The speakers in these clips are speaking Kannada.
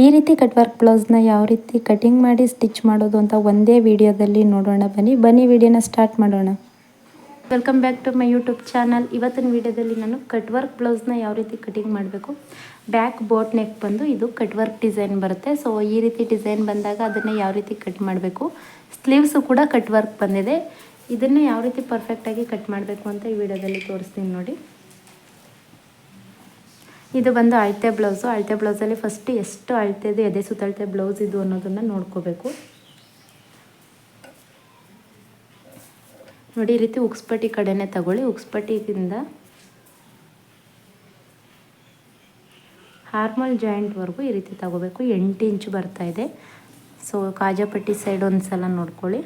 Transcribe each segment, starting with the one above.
ಈ ರೀತಿ ಕಟ್ ವರ್ಕ್ ಬ್ಲೌಸ್ನ ಯಾವ ರೀತಿ ಕಟಿಂಗ್ ಮಾಡಿ ಸ್ಟಿಚ್ ಮಾಡೋದು ಅಂತ ಒಂದೇ ವಿಡಿಯೋದಲ್ಲಿ ನೋಡೋಣ. ಬನ್ನಿ ಬನ್ನಿ ವಿಡಿಯೋನ ಸ್ಟಾರ್ಟ್ ಮಾಡೋಣ. Welcome back to my YouTube channel. ಇವತ್ತಿನ ವಿಡಿಯೋದಲ್ಲಿ ನಾನು ಕಟ್ ವರ್ಕ್ ಬ್ಲೌಸ್ನ ಯಾವ ರೀತಿ ಕಟಿಂಗ್ ಮಾಡಬೇಕು. ಬ್ಯಾಕ್ ಬೋಟ್ ನೆಕ್ ಬಂದು ಇದು ಕಟ್ ವರ್ಕ್ ಡಿಸೈನ್ ಬರುತ್ತೆ. ಸೊ ಈ ರೀತಿ ಡಿಸೈನ್ ಬಂದಾಗ ಅದನ್ನು ಯಾವ ರೀತಿ ಕಟ್ ಮಾಡಬೇಕು. ಸ್ಲೀವ್ಸು ಕೂಡ ಕಟ್ ವರ್ಕ್ ಬಂದಿದೆ. ಇದನ್ನು ಯಾವ ರೀತಿ ಪರ್ಫೆಕ್ಟಾಗಿ ಕಟ್ ಮಾಡಬೇಕು ಅಂತ ಈ ವಿಡಿಯೋದಲ್ಲಿ ತೋರಿಸ್ತೀನಿ ನೋಡಿ. ಇದು ಬಂದು ಅಳತೆ ಬ್ಲೌಸು ಅಳತೆ ಬ್ಲೌಸಲ್ಲಿ ಫಸ್ಟ್ ಎಷ್ಟು ಅಳತೆದು, ಎದೆ ಸುತ್ತಳತೆ ಬ್ಲೌಸ್ ಇದು ಅನ್ನೋದನ್ನು ನೋಡ್ಕೋಬೇಕು. ನೋಡಿ, ಈ ರೀತಿ ಉಕ್ಸ್ಪಟ್ಟಿ ಕಡೆನೇ ತಗೊಳ್ಳಿ. ಉಕ್ಸ್ಪಟ್ಟಿಯಿಂದ ಹಾರ್ಮಲ್ ಜಾಯಿಂಟ್ವರೆಗೂ ಈ ರೀತಿ ತಗೋಬೇಕು. ಎಂಟು ಇಂಚು ಬರ್ತಾ ಇದೆ. ಸೊ ಕಾಜಾಪಟ್ಟಿ ಸೈಡ್ ಒಂದು ಸಲ ನೋಡ್ಕೊಳ್ಳಿ.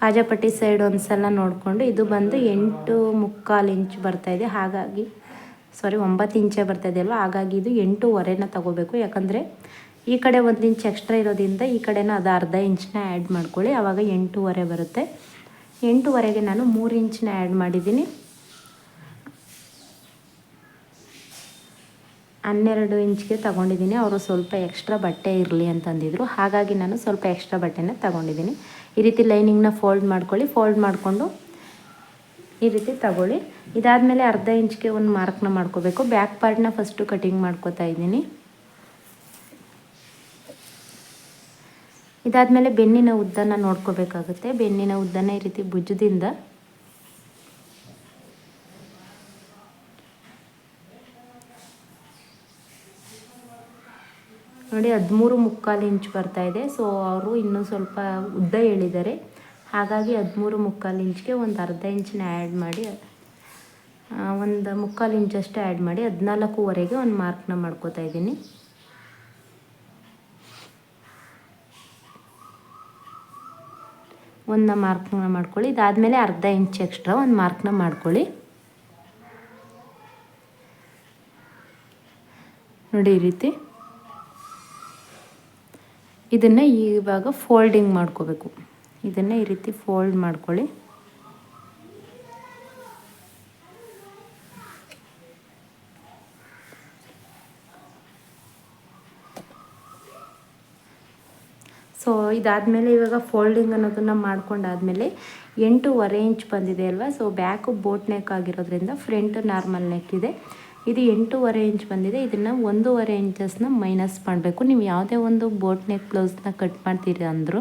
ಕಾಜಾಪಟ್ಟಿ ಸೈಡ್ ಒಂದು ಸಲ ನೋಡಿಕೊಂಡು ಇದು ಬಂದು ಎಂಟು ಮುಕ್ಕಾಲು ಇಂಚು ಬರ್ತಾ ಇದೆ. ಹಾಗಾಗಿ ಸಾರಿ ಒಂಬತ್ತು ಇಂಚೇ ಬರ್ತಾ ಅಲ್ವ? ಹಾಗಾಗಿ ಇದು ಎಂಟೂವರೆನ ತಗೋಬೇಕು. ಯಾಕಂದರೆ ಈ ಕಡೆ ಒಂದು ಇಂಚ್ ಎಕ್ಸ್ಟ್ರಾ ಇರೋದ್ರಿಂದ ಈ ಕಡೆನ ಅದು ಅರ್ಧ ಇಂಚನ್ನ ಆ್ಯಡ್ ಮಾಡ್ಕೊಳ್ಳಿ. ಆವಾಗ ಎಂಟೂವರೆ ಬರುತ್ತೆ. ಎಂಟೂವರೆಗೆ ನಾನು ಮೂರು ಇಂಚನ್ನ ಆ್ಯಡ್ ಮಾಡಿದ್ದೀನಿ. ಹನ್ನೆರಡು ಇಂಚ್ಗೆ ತಗೊಂಡಿದ್ದೀನಿ. ಅವರು ಸ್ವಲ್ಪ ಎಕ್ಸ್ಟ್ರಾ ಬಟ್ಟೆ ಇರಲಿ ಅಂತಂದಿದ್ರು. ಹಾಗಾಗಿ ನಾನು ಸ್ವಲ್ಪ ಎಕ್ಸ್ಟ್ರಾ ಬಟ್ಟೆನ ತಗೊಂಡಿದ್ದೀನಿ. ಈ ರೀತಿ ಲೈನಿಂಗ್ನ ಫೋಲ್ಡ್ ಮಾಡ್ಕೊಳ್ಳಿ. ಫೋಲ್ಡ್ ಮಾಡಿಕೊಂಡು ಈ ರೀತಿ ತಗೊಳ್ಳಿ. ಇದಾದಮೇಲೆ ಅರ್ಧ ಇಂಚ್ಗೆ ಒಂದು ಮಾರ್ಕ್ನ ಮಾಡ್ಕೋಬೇಕು. ಬ್ಯಾಕ್ ಪಾರ್ಟ್ನ ಫಸ್ಟು ಕಟಿಂಗ್ ಮಾಡ್ಕೋತಾ ಇದ್ದೀನಿ. ಇದಾದಮೇಲೆ ಬೆನ್ನಿನ ಉದ್ದನ ನೋಡ್ಕೋಬೇಕಾಗುತ್ತೆ. ಬೆನ್ನಿನ ಉದ್ದನ ಈ ರೀತಿ ಭುಜದಿಂದ ನೋಡಿ, ಹದಿಮೂರು ಮುಕ್ಕಾಲು ಇಂಚ್ ಬರ್ತಾ ಇದೆ. ಸೊ ಅವರು ಇನ್ನೂ ಸ್ವಲ್ಪ ಉದ್ದ ಹೇಳಿದ್ದಾರೆ. ಹಾಗಾಗಿ ಹದಿಮೂರು ಮುಕ್ಕಾಲು ಇಂಚ್ಗೆ ಒಂದು ಅರ್ಧ ಇಂಚನ್ನ ಆ್ಯಡ್ ಮಾಡಿ ಒಂದು ಮುಕ್ಕಾಲು ಇಂಚಷ್ಟು ಆ್ಯಡ್ ಮಾಡಿ ಹದಿನಾಲ್ಕೂವರೆಗೆ ಒಂದು ಮಾರ್ಕ್ನ ಮಾಡ್ಕೋತಾ ಇದ್ದೀನಿ. ಒಂದು ಮಾರ್ಕ್ನ ಮಾಡ್ಕೊಳ್ಳಿ, ಇದಾದಮೇಲೆ ಅರ್ಧ ಇಂಚ್ ಎಕ್ಸ್ಟ್ರಾ ಒಂದು ಮಾರ್ಕ್ನ ಮಾಡ್ಕೊಳ್ಳಿ. ನೋಡಿ ಈ ರೀತಿ. ಇದನ್ನು ಇವಾಗ ಫೋಲ್ಡಿಂಗ್ ಮಾಡ್ಕೋಬೇಕು. ಇದನ್ನು ಈ ರೀತಿ ಫೋಲ್ಡ್ ಮಾಡ್ಕೊಳ್ಳಿ. ಸೊ ಇದಾದಮೇಲೆ ಇವಾಗ ಫೋಲ್ಡಿಂಗ್ ಅನ್ನೋದನ್ನು ಮಾಡ್ಕೊಂಡಾದಮೇಲೆ ಎಂಟೂವರೆ ಇಂಚ್ ಬಂದಿದೆ ಅಲ್ವಾ? ಸೊ ಬ್ಯಾಕು ಬೋಟ್ ನೆಕ್ ಆಗಿರೋದ್ರಿಂದ ಫ್ರಂಟ್ ನಾರ್ಮಲ್ ನೆಕ್ ಇದೆ. ಇದು ಎಂಟೂವರೆ ಇಂಚ್ ಬಂದಿದೆ. ಇದನ್ನು ಒಂದೂವರೆ ಇಂಚಸ್ನ ಮೈನಸ್ ಮಾಡಬೇಕು. ನೀವು ಯಾವುದೇ ಒಂದು ಬೋಟ್ ನೆಕ್ ಬ್ಲೌಸ್ನ ಕಟ್ ಮಾಡ್ತೀರಿ ಅಂದರು.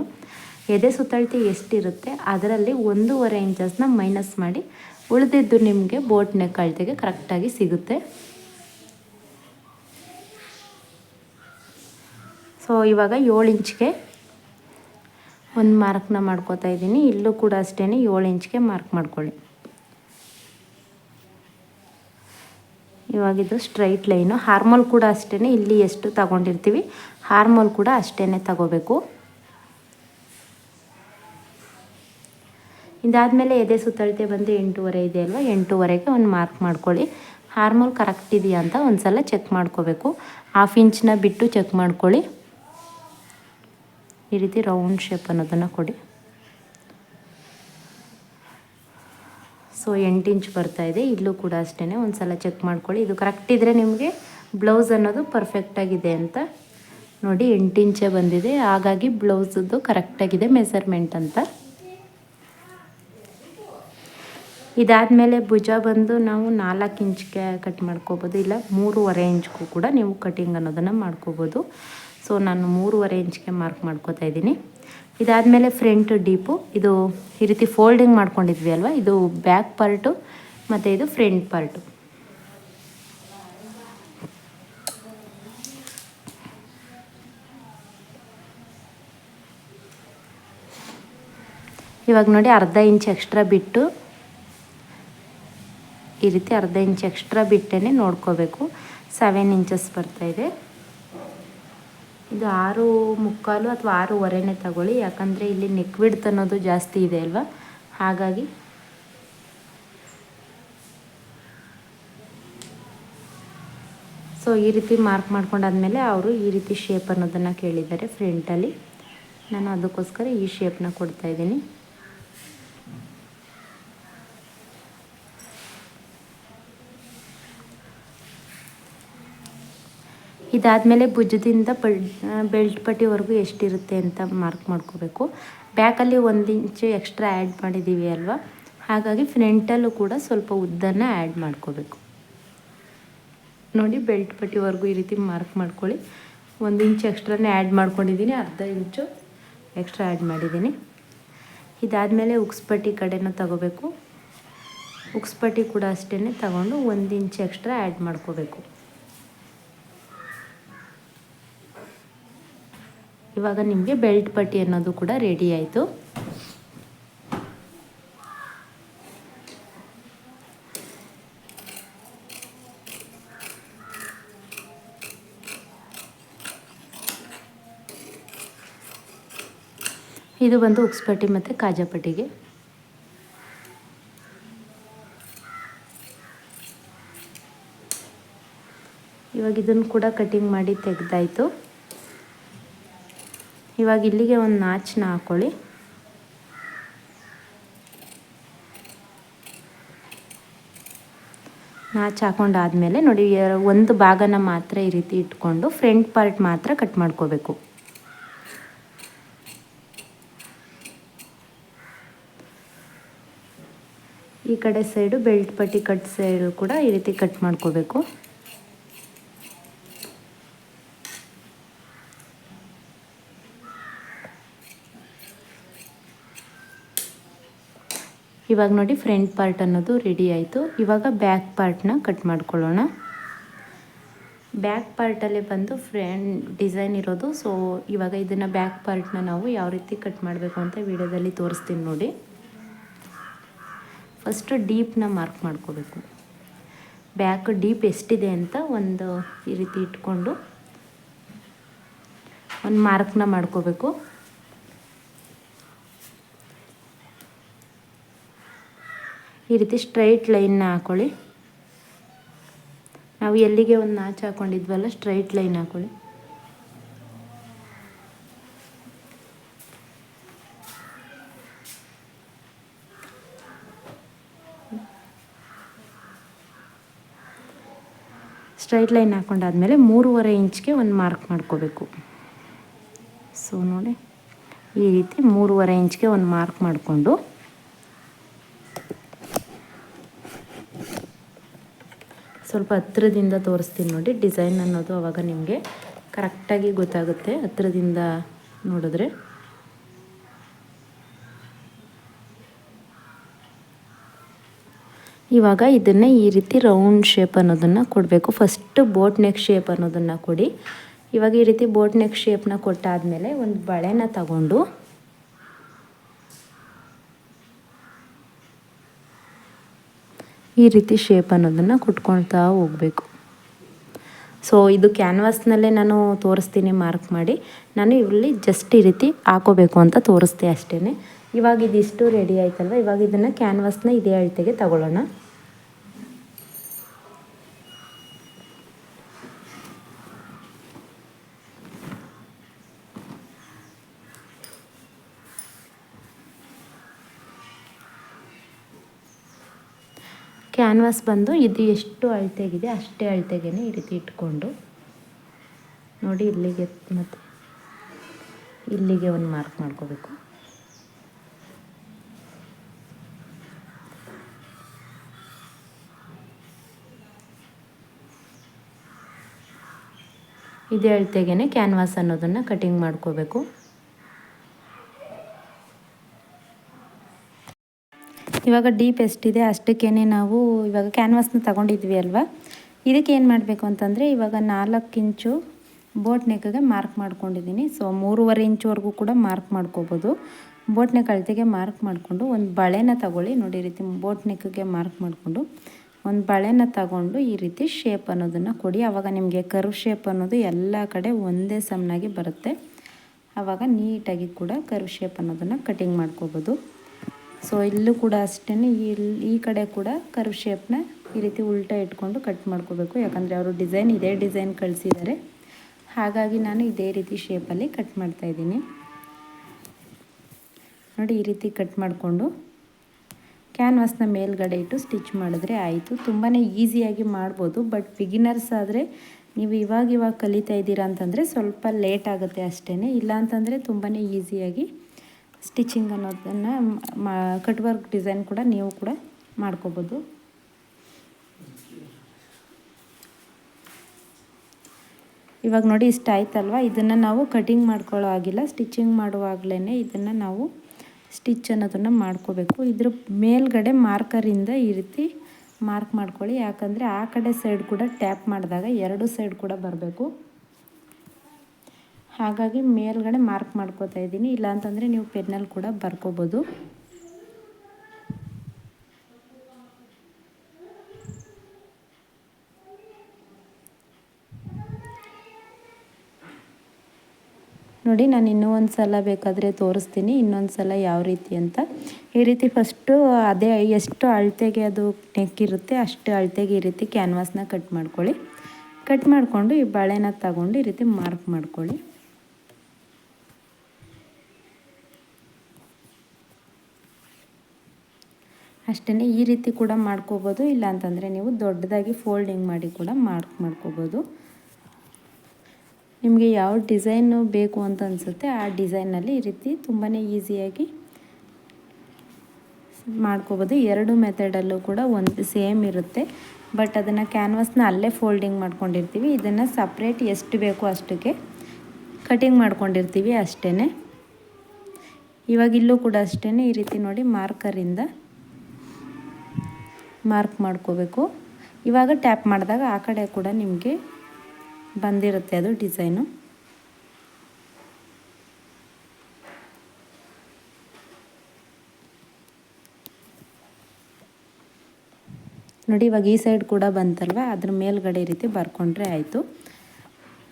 ಎದೆ ಸುತ್ತಳತೆ ಎಷ್ಟಿರುತ್ತೆ, ಅದರಲ್ಲಿ ಒಂದೂವರೆ ಇಂಚಸ್ನ ಮೈನಸ್ ಮಾಡಿ ಉಳಿದಿದ್ದು ನಿಮಗೆ ಬೋಟ್ ನೆಕ್ ಅಳತೆಗೆ ಕರೆಕ್ಟಾಗಿ ಸಿಗುತ್ತೆ. ಸೊ ಇವಾಗ ಏಳು ಇಂಚ್ಗೆ ಒಂದು ಮಾರ್ಕ್ನ ಮಾಡ್ಕೋತಾ ಇದ್ದೀನಿ. ಇಲ್ಲೂ ಕೂಡ ಅಷ್ಟೇ ಏಳು ಇಂಚ್ಗೆ ಮಾರ್ಕ್ ಮಾಡ್ಕೊಳ್ಳಿ. ಇವಾಗಿದು ಸ್ಟ್ರೈಟ್ ಲೈನು ಹಾರ್ಮೋಲ್ ಕೂಡ ಅಷ್ಟೇ ಇಲ್ಲಿ ಎಷ್ಟು ತಗೊಂಡಿರ್ತೀವಿ ಹಾರ್ಮೋಲ್ ಕೂಡ ಅಷ್ಟೇ ತಗೋಬೇಕು. ಇದಾದಮೇಲೆ ಎದೆ ಸುತ್ತಳತೆ ಬಂದು ಎಂಟೂವರೆ ಇದೆ ಅಲ್ವಾ? ಎಂಟೂವರೆಗೆ ಒಂದು ಮಾರ್ಕ್ ಮಾಡ್ಕೊಳ್ಳಿ. ಹಾರ್ಮೋಲ್ ಕರೆಕ್ಟ್ ಇದೆಯಾ ಅಂತ ಒಂದು ಸಲ ಚೆಕ್ ಮಾಡ್ಕೋಬೇಕು ಹಾಫ್ ಇಂಚನ್ನ ಬಿಟ್ಟು ಚೆಕ್ ಮಾಡ್ಕೊಳ್ಳಿ. ಈ ರೀತಿ ರೌಂಡ್ ಶೇಪ್ ಅನ್ನೋದನ್ನು ಕೊಡಿ. ಸೊ ಎಂಟು ಇಂಚ್ ಬರ್ತಾ ಇದೆ. ಇಲ್ಲೂ ಕೂಡ ಅಷ್ಟೇ ಒಂದು ಸಲ ಚೆಕ್ ಮಾಡ್ಕೊಳ್ಳಿ. ಇದು ಕರೆಕ್ಟ್ ಇದ್ದರೆ ನಿಮಗೆ ಬ್ಲೌಸ್ ಅನ್ನೋದು ಪರ್ಫೆಕ್ಟಾಗಿದೆ ಅಂತ ನೋಡಿ ಎಂಟು ಇಂಚೇ ಬಂದಿದೆ. ಹಾಗಾಗಿ ಬ್ಲೌಸದ್ದು ಕರೆಕ್ಟಾಗಿದೆ ಮೆಸರ್ಮೆಂಟ್ ಅಂತ. ಇದಾದಮೇಲೆ ಭುಜ ಬಂದು ನಾವು ನಾಲ್ಕು ಇಂಚ್ಗೆ ಕಟ್ ಮಾಡ್ಕೋಬೋದು. ಇಲ್ಲ, ಮೂರುವರೆ ಇಂಚ್ಗೂ ಕೂಡ ನೀವು ಕಟಿಂಗ್ ಅನ್ನೋದನ್ನು ಮಾಡ್ಕೋಬೋದು. ಸೊ ನಾನು ಮೂರುವರೆ ಇಂಚ್ಗೆ ಮಾರ್ಕ್ ಮಾಡ್ಕೋತಾ ಇದ್ದೀನಿ. ಇದಾದಮೇಲೆ ಫ್ರಂಟ್ ಡೀಪು ಇದು ಈ ರೀತಿ ಫೋಲ್ಡಿಂಗ್ ಮಾಡ್ಕೊಂಡಿದ್ವಿ ಅಲ್ವಾ? ಇದು ಬ್ಯಾಕ್ ಪಾರ್ಟು ಮತ್ತು ಇದು ಫ್ರಂಟ್ ಪಾರ್ಟು ಇವಾಗ ನೋಡಿ ಅರ್ಧ ಇಂಚ್ ಎಕ್ಸ್ಟ್ರಾ ಬಿಟ್ಟು ಈ ರೀತಿ ಅರ್ಧ ಇಂಚ್ ಎಕ್ಸ್ಟ್ರಾ ಬಿಟ್ಟೇ ನೋಡ್ಕೋಬೇಕು. ಸೆವೆನ್ ಇಂಚಸ್ ಬರ್ತಾ ಇದೆ. ಇದು ಆರು ಮುಕ್ಕಾಲು ಅಥವಾ ಆರೂವರೆನೇ ತಗೊಳ್ಳಿ. ಯಾಕಂದರೆ ಇಲ್ಲಿ ನೆಕ್ ತನ್ನೋದು ಜಾಸ್ತಿ ಇದೆ ಅಲ್ವಾ? ಹಾಗಾಗಿ ಸೊ ಈ ರೀತಿ ಮಾರ್ಕ್ ಮಾಡ್ಕೊಂಡಾದ್ಮೇಲೆ ಅವರು ಈ ರೀತಿ ಶೇಪ್ ಅನ್ನೋದನ್ನು ಕೇಳಿದ್ದಾರೆ ಫ್ರಂಟಲ್ಲಿ ನಾನು ಅದಕ್ಕೋಸ್ಕರ ಈ ಶೇಪ್ನ ಕೊಡ್ತಾಯಿದ್ದೀನಿ ಇದಾದಮೇಲೆ ಭುಜದಿಂದ ಬಲ್ ಬೆಲ್ಟ್ ಪಟ್ಟಿವರೆಗೂ ಎಷ್ಟಿರುತ್ತೆ ಅಂತ ಮಾರ್ಕ್ ಮಾಡ್ಕೋಬೇಕು. ಬ್ಯಾಕಲ್ಲಿ ಒಂದು ಇಂಚು ಎಕ್ಸ್ಟ್ರಾ ಆ್ಯಡ್ ಮಾಡಿದ್ದೀವಿ ಅಲ್ವಾ? ಹಾಗಾಗಿ ಫ್ರಂಟಲ್ಲೂ ಕೂಡ ಸ್ವಲ್ಪ ಉದ್ದನ್ನು ಆ್ಯಡ್ ಮಾಡ್ಕೋಬೇಕು. ನೋಡಿ ಬೆಲ್ಟ್ ಪಟ್ಟಿವರೆಗೂ ಈ ರೀತಿ ಮಾರ್ಕ್ ಮಾಡ್ಕೊಳ್ಳಿ. ಒಂದು ಇಂಚು ಎಕ್ಸ್ಟ್ರಾನೇ ಆ್ಯಡ್ ಮಾಡ್ಕೊಂಡಿದ್ದೀನಿ, ಅರ್ಧ ಇಂಚು ಎಕ್ಸ್ಟ್ರಾ ಆ್ಯಡ್ ಮಾಡಿದ್ದೀನಿ. ಇದಾದಮೇಲೆ ಉಕ್ಸ್ಪಟ್ಟಿ ಕಡೆನೂ ತಗೋಬೇಕು. ಉಕ್ಸ್ಪಟ್ಟಿ ಕೂಡ ಅಷ್ಟೇ ತಗೊಂಡು ಒಂದು ಇಂಚು ಎಕ್ಸ್ಟ್ರಾ ಆ್ಯಡ್ ಮಾಡ್ಕೋಬೇಕು. ಇವಾಗ ನಿಮಗೆ ಬೆಲ್ಟ್ ಪಟ್ಟಿ ಅನ್ನೋದು ಕೂಡ ರೆಡಿ ಆಯಿತು. ಇದು ಬಂದು ಉಕ್ಸ್ಪಟ್ಟಿ ಮತ್ತು ಕಾಜಾಪಟ್ಟಿಗೆ ಇವಾಗ ಇದನ್ನು ಕೂಡ ಕಟಿಂಗ್ ಮಾಡಿ ತೆಗೆದಾಯಿತು. ಇವಾಗ ಇಲ್ಲಿಗೆ ಒಂದು ನಾಚನ್ನ ಹಾಕ್ಕೊಳ್ಳಿ ನಾಚ್ ಹಾಕೊಂಡಾದ್ಮೇಲೆ ನೋಡಿ ಒಂದು ಭಾಗನ ಮಾತ್ರ ಈ ರೀತಿ ಇಟ್ಕೊಂಡು ಫ್ರಂಟ್ ಪಾರ್ಟ್ ಮಾತ್ರ ಕಟ್ ಮಾಡ್ಕೋಬೇಕು. ಈ ಕಡೆ ಸೈಡು ಬೆಲ್ಟ್ ಪಟ್ಟಿ ಕಟ್ ಸೈಡು ಕೂಡ ಈ ರೀತಿ ಕಟ್ ಮಾಡ್ಕೋಬೇಕು. ಇವಾಗ ನೋಡಿ ಫ್ರಂಟ್ ಪಾರ್ಟ್ ಅನ್ನೋದು ರೆಡಿ ಆಯಿತು. ಇವಾಗ ಬ್ಯಾಕ್ ಪಾರ್ಟ್ನ ಕಟ್ ಮಾಡ್ಕೊಳ್ಳೋಣ. ಬ್ಯಾಕ್ ಪಾರ್ಟಲ್ಲೇ ಬಂದು ಫ್ರಂಟ್ ಡಿಸೈನ್ ಇರೋದು. ಸೊ ಇವಾಗ ಇದನ್ನು ಬ್ಯಾಕ್ ಪಾರ್ಟ್ನ ನಾವು ಯಾವ ರೀತಿ ಕಟ್ ಮಾಡಬೇಕು ಅಂತ ವಿಡಿಯೋದಲ್ಲಿ ತೋರಿಸ್ತೀನಿ ನೋಡಿ. ಫಸ್ಟು ಡೀಪ್ನ ಮಾರ್ಕ್ ಮಾಡ್ಕೋಬೇಕು. ಬ್ಯಾಕ್ ಡೀಪ್ ಎಷ್ಟಿದೆ ಅಂತ ಒಂದು ಈ ರೀತಿ ಇಟ್ಕೊಂಡು ಒಂದು ಮಾರ್ಕ್ನ ಮಾಡ್ಕೋಬೇಕು. ಈ ರೀತಿ ಸ್ಟ್ರೈಟ್ ಲೈನ್ನ ಹಾಕೊಳ್ಳಿ. ನಾವು ಎಲ್ಲಿಗೆ ಒಂದು ನಾಚು ಹಾಕೊಂಡಿದ್ವಲ್ಲ ಸ್ಟ್ರೈಟ್ ಲೈನ್ ಹಾಕೊಳ್ಳಿ. ಸ್ಟ್ರೈಟ್ ಲೈನ್ ಹಾಕೊಂಡಾದ್ಮೇಲೆ ಮೂರುವರೆ ಇಂಚ್ಗೆ ಒಂದು ಮಾರ್ಕ್ ಮಾಡ್ಕೋಬೇಕು. ಸೊ ನೋಡಿ, ಈ ರೀತಿ ಮೂರುವರೆ ಇಂಚ್ಗೆ ಒಂದು ಮಾರ್ಕ್ ಮಾಡಿಕೊಂಡು ಸ್ವಲ್ಪ ಹತ್ರದಿಂದ ತೋರಿಸ್ತೀನಿ ನೋಡಿ, ಡಿಸೈನ್ ಅನ್ನೋದು ಅವಾಗ ನಿಮಗೆ ಕರೆಕ್ಟಾಗಿ ಗೊತ್ತಾಗುತ್ತೆ. ಹತ್ರದಿಂದ ನೋಡಿದ್ರೆ. ಇವಾಗ ಇದನ್ನು ಈ ರೀತಿ ರೌಂಡ್ ಶೇಪ್ ಅನ್ನೋದನ್ನು ಕೊಡಬೇಕು. ಫಸ್ಟು ಬೋಟ್ ನೆಕ್ ಶೇಪ್ ಅನ್ನೋದನ್ನು ಕೊಡಿ. ಇವಾಗ ಈ ರೀತಿ ಬೋಟ್ ನೆಕ್ ಶೇಪ್ನ ಕೊಟ್ಟಾದಮೇಲೆ ಒಂದು ಬಳೆನ ತಗೊಂಡು ಈ ರೀತಿ ಶೇಪ್ ಅನ್ನೋದನ್ನು ಕೊಟ್ಕೊಳ್ತಾ ಹೋಗಬೇಕು. ಸೊ ಇದು ಕ್ಯಾನ್ವಾಸ್ನಲ್ಲೇ ನಾನು ತೋರಿಸ್ತೀನಿ ಮಾರ್ಕ್ ಮಾಡಿ. ನಾನು ಇಲ್ಲಿ ಜಸ್ಟ್ ಈ ರೀತಿ ಹಾಕೋಬೇಕು ಅಂತ ತೋರಿಸ್ತೆ ಅಷ್ಟೇ ಇವಾಗ ಇದಿಷ್ಟು ರೆಡಿ ಆಯ್ತಲ್ವ? ಇವಾಗ ಇದನ್ನು ಕ್ಯಾನ್ವಾಸ್ನ ಇದೇ ಅಳತೆಗೆ ತಗೊಳ್ಳೋಣ. ಕ್ಯಾನ್ವಾಸ್ ಬಂದು ಇದು ಎಷ್ಟು ಅಳತೆಗಿದೆ, ಅಷ್ಟೇ ಅಳತೆಗೆ ಈ ರೀತಿ ಇಟ್ಕೊಂಡು. ನೋಡಿ ಇಲ್ಲಿಗೆ ಮತ್ತು ಇಲ್ಲಿಗೆ ಒಂದು ಮಾರ್ಕ್ ಮಾಡ್ಕೋಬೇಕು. ಇದೇ ಅಳತೆಗೆ ಕ್ಯಾನ್ವಾಸ್ ಅನ್ನೋದನ್ನು ಕಟಿಂಗ್ ಮಾಡ್ಕೋಬೇಕು. ಇವಾಗ ಡೀಪ್ ಎಷ್ಟಿದೆ ಅಷ್ಟಕ್ಕೇ ನಾವು ಇವಾಗ ಕ್ಯಾನ್ವಾಸ್ನ ತಗೊಂಡಿದ್ವಿ ಅಲ್ವಾ? ಇದಕ್ಕೆ ಏನು ಮಾಡಬೇಕು ಅಂತಂದರೆ ಇವಾಗ ನಾಲ್ಕು ಇಂಚು ಬೋಟ್ ನೆಕ್ಗೆ ಮಾರ್ಕ್ ಮಾಡ್ಕೊಂಡಿದ್ದೀನಿ. ಸೊ ಮೂರುವರೆ ಇಂಚುವರೆಗೂ ಕೂಡ ಮಾರ್ಕ್ ಮಾಡ್ಕೋಬೋದು. ಬೋಟ್ ನೆಕ್ ಅಳತೆಗೆ ಮಾರ್ಕ್ ಮಾಡಿಕೊಂಡು ಒಂದು ಬಳೆನ ತಗೊಳ್ಳಿ. ನೋಡಿ ರೀತಿ ಬೋಟ್ ನೆಕ್ಗೆ ಮಾರ್ಕ್ ಮಾಡಿಕೊಂಡು ಒಂದು ಬಳೆನ ತಗೊಂಡು ಈ ರೀತಿ ಶೇಪ್ ಅನ್ನೋದನ್ನು ಕೊಡಿ. ಆವಾಗ ನಿಮಗೆ ಕರ್ವ್ ಶೇಪ್ ಅನ್ನೋದು ಎಲ್ಲ ಕಡೆ ಒಂದೇ ಸಮನಾಗಿ ಬರುತ್ತೆ. ಆವಾಗ ನೀಟಾಗಿ ಕೂಡ ಕರ್ವ್ ಶೇಪ್ ಅನ್ನೋದನ್ನು ಕಟಿಂಗ್ ಮಾಡ್ಕೋಬೋದು. ಸೊ ಇಲ್ಲೂ ಕೂಡ ಅಷ್ಟೇ ಇಲ್ಲಿ ಈ ಕಡೆ ಕೂಡ ಕರ್ವ್ ಶೇಪ್ನ ಈ ರೀತಿ ಉಲ್ಟಾ ಇಟ್ಕೊಂಡು ಕಟ್ ಮಾಡ್ಕೋಬೇಕು. ಯಾಕಂದರೆ ಅವರು ಡಿಸೈನ್ ಇದೇ ಡಿಸೈನ್ ಕಳಿಸಿದ್ದಾರೆ ಹಾಗಾಗಿ ನಾನು ಇದೇ ರೀತಿ ಶೇಪಲ್ಲಿ ಕಟ್ ಮಾಡ್ತಾಯಿದ್ದೀನಿ ನೋಡಿ ಈ ರೀತಿ ಕಟ್ ಮಾಡಿಕೊಂಡು ಕ್ಯಾನ್ವಾಸ್ನ ಮೇಲ್ಗಡೆ ಇಟ್ಟು ಸ್ಟಿಚ್ ಮಾಡಿದ್ರೆ ಆಯಿತು. ತುಂಬಾ ಈಸಿಯಾಗಿ ಮಾಡ್ಬೋದು. ಬಟ್ ಬಿಗಿನರ್ಸ್ ಆದರೆ ನೀವು ಇವಾಗ ಇವಾಗ ಕಲಿತಾ ಇದ್ದೀರಾ ಅಂತಂದರೆ ಸ್ವಲ್ಪ ಲೇಟ್ ಆಗುತ್ತೆ ಅಷ್ಟೇ ಇಲ್ಲ ಅಂತಂದರೆ ತುಂಬಾ ಈಸಿಯಾಗಿ ಸ್ಟಿಚಿಂಗ್ ಅನ್ನೋದನ್ನು ಕಟ್ ವರ್ಕ್ ಡಿಸೈನ್ ಕೂಡ ನೀವು ಕೂಡ ಮಾಡ್ಕೋಬೋದು. ಇವಾಗ ನೋಡಿ ಇಷ್ಟ ಆಯ್ತಲ್ವ? ಇದನ್ನು ನಾವು ಕಟಿಂಗ್ ಮಾಡ್ಕೊಳ್ಳೋ ಆಗಿಲ್ಲ ಸ್ಟಿಚಿಂಗ್ ಮಾಡುವಾಗಲೇ ಇದನ್ನು ನಾವು ಸ್ಟಿಚ್ ಅನ್ನೋದನ್ನು ಮಾಡ್ಕೋಬೇಕು. ಇದ್ರ ಮೇಲ್ಗಡೆ ಮಾರ್ಕರಿಂದ ಈ ರೀತಿ ಮಾರ್ಕ್ ಮಾಡ್ಕೊಳ್ಳಿ. ಯಾಕಂದರೆ ಆ ಕಡೆ ಸೈಡ್ ಕೂಡ ಟ್ಯಾಪ್ ಮಾಡಿದಾಗ ಎರಡು ಸೈಡ್ ಕೂಡ ಬರಬೇಕು. ಹಾಗಾಗಿ ಮೇಲ್ಗಡೆ ಮಾರ್ಕ್ ಮಾಡ್ಕೋತಾ ಇದ್ದೀನಿ. ಇಲ್ಲಾಂತಂದರೆ ನೀವು ಪೆನ್ನಲ್ಲಿ ಕೂಡ ಬರ್ಕೋಬೋದು. ನೋಡಿ, ನಾನು ಇನ್ನೂ ಒಂದು ಸಲ ಬೇಕಾದರೆ ತೋರಿಸ್ತೀನಿ. ಇನ್ನೊಂದು ಸಲ ಯಾವ ರೀತಿ ಅಂತ. ಈ ರೀತಿ ಫಸ್ಟು ಅದೇ ಎಷ್ಟು ಅಳತೆಗೆ ಅದು ನೆಕ್ಕಿರುತ್ತೆ ಅಷ್ಟು ಅಳತೆಗೆ ಈ ರೀತಿ ಕ್ಯಾನ್ವಾಸ್ನ ಕಟ್ ಮಾಡ್ಕೊಳ್ಳಿ. ಕಟ್ ಮಾಡಿಕೊಂಡು ಈ ಬಳೆನ ತಗೊಂಡು ಈ ರೀತಿ ಮಾರ್ಕ್ ಮಾಡ್ಕೊಳ್ಳಿ. ಅಷ್ಟೇ ಈ ರೀತಿ ಕೂಡ ಮಾಡ್ಕೋಬೋದು. ಇಲ್ಲ ಅಂತಂದರೆ ನೀವು ದೊಡ್ಡದಾಗಿ ಫೋಲ್ಡಿಂಗ್ ಮಾಡಿ ಕೂಡ ಮಾರ್ಕ್ ಮಾಡ್ಕೋಬೋದು. ನಿಮಗೆ ಯಾವ ಡಿಸೈನು ಬೇಕು ಅಂತ ಅನಿಸುತ್ತೆ ಆ ಡಿಸೈನಲ್ಲಿ ಈ ರೀತಿ ತುಂಬಾ ಈಸಿಯಾಗಿ ಮಾಡ್ಕೋಬೋದು. ಎರಡು ಮೆಥಡಲ್ಲೂ ಕೂಡ ಒಂದು ಸೇಮ್ ಇರುತ್ತೆ. ಬಟ್ ಅದನ್ನು ಕ್ಯಾನ್ವಾಸ್ನ ಅಲ್ಲೇ ಫೋಲ್ಡಿಂಗ್ ಮಾಡ್ಕೊಂಡಿರ್ತೀವಿ. ಇದನ್ನು ಸಪ್ರೇಟ್ ಎಷ್ಟು ಬೇಕು ಅಷ್ಟಕ್ಕೆ ಕಟಿಂಗ್ ಮಾಡ್ಕೊಂಡಿರ್ತೀವಿ ಅಷ್ಟೇ ಇವಾಗಿಲ್ಲೂ ಕೂಡ ಅಷ್ಟೇ ಈ ರೀತಿ ನೋಡಿ ಮಾರ್ಕರಿಂದ ಮಾರ್ಕ್ ಮಾಡ್ಕೋಬೇಕು. ಇವಾಗ ಟ್ಯಾಪ್ ಮಾಡಿದಾಗ ಆ ಕಡೆ ಕೂಡ ನಿಮಗೆ ಬಂದಿರುತ್ತೆ ಅದು ಡಿಸೈನು. ನೋಡಿ, ಇವಾಗ ಈ ಸೈಡ್ ಕೂಡ ಬಂತಲ್ವ? ಅದ್ರ ಮೇಲ್ಗಡೆ ರೀತಿ ಬರ್ಕೊಂಡ್ರೆ ಆಯಿತು.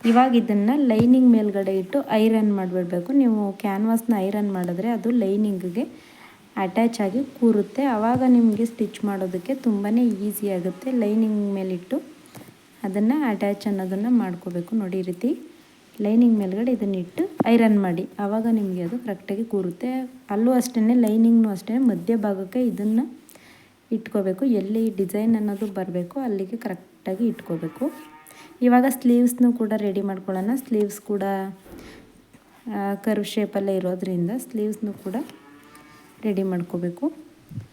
ಇವಾಗ ಇದನ್ನು ಲೈನಿಂಗ್ ಮೇಲ್ಗಡೆ ಇಟ್ಟು ಐರನ್ ಮಾಡಿಬಿಡ್ಬೇಕು. ನೀವು ಕ್ಯಾನ್ವಾಸ್ನ ಐರನ್ ಮಾಡಿದ್ರೆ ಅದು ಲೈನಿಂಗ್ಗೆ ಅಟ್ಯಾಚ್ ಆಗಿ ಕೂರುತ್ತೆ. ಆವಾಗ ನಿಮಗೆ ಸ್ಟಿಚ್ ಮಾಡೋದಕ್ಕೆ ತುಂಬಾ ಈಸಿ ಆಗುತ್ತೆ. ಲೈನಿಂಗ್ ಮೇಲಿಟ್ಟು ಅದನ್ನು ಅಟ್ಯಾಚ್ ಅನ್ನೋದನ್ನು ಮಾಡ್ಕೋಬೇಕು. ನೋಡಿ ರೀತಿ ಲೈನಿಂಗ್ ಮೇಲ್ಗಡೆ ಇದನ್ನಿಟ್ಟು ಐರನ್ ಮಾಡಿ. ಆವಾಗ ನಿಮಗೆ ಅದು ಕರೆಕ್ಟಾಗಿ ಕೂರುತ್ತೆ. ಅಲ್ಲೂ ಅಷ್ಟೇ ಲೈನಿಂಗ್ನೂ ಅಷ್ಟೇ, ಮಧ್ಯ ಭಾಗಕ್ಕೆ ಇದನ್ನು ಇಟ್ಕೋಬೇಕು. ಎಲ್ಲಿ ಡಿಸೈನ್ ಅನ್ನೋದು ಬರಬೇಕು ಅಲ್ಲಿಗೆ ಕರೆಕ್ಟಾಗಿ ಇಟ್ಕೋಬೇಕು. ಇವಾಗ ಸ್ಲೀವ್ಸ್ನೂ ಕೂಡ ರೆಡಿ ಮಾಡ್ಕೊಳ್ಳೋಣ. ಸ್ಲೀವ್ಸ್ ಕೂಡ ಕರ್ವ್ ಶೇಪಲ್ಲೇ ಇರೋದ್ರಿಂದ ಸ್ಲೀವ್ಸ್ನೂ ಕೂಡ ರೆಡಿ ಮಾಡ್ಕೋಬೇಕು.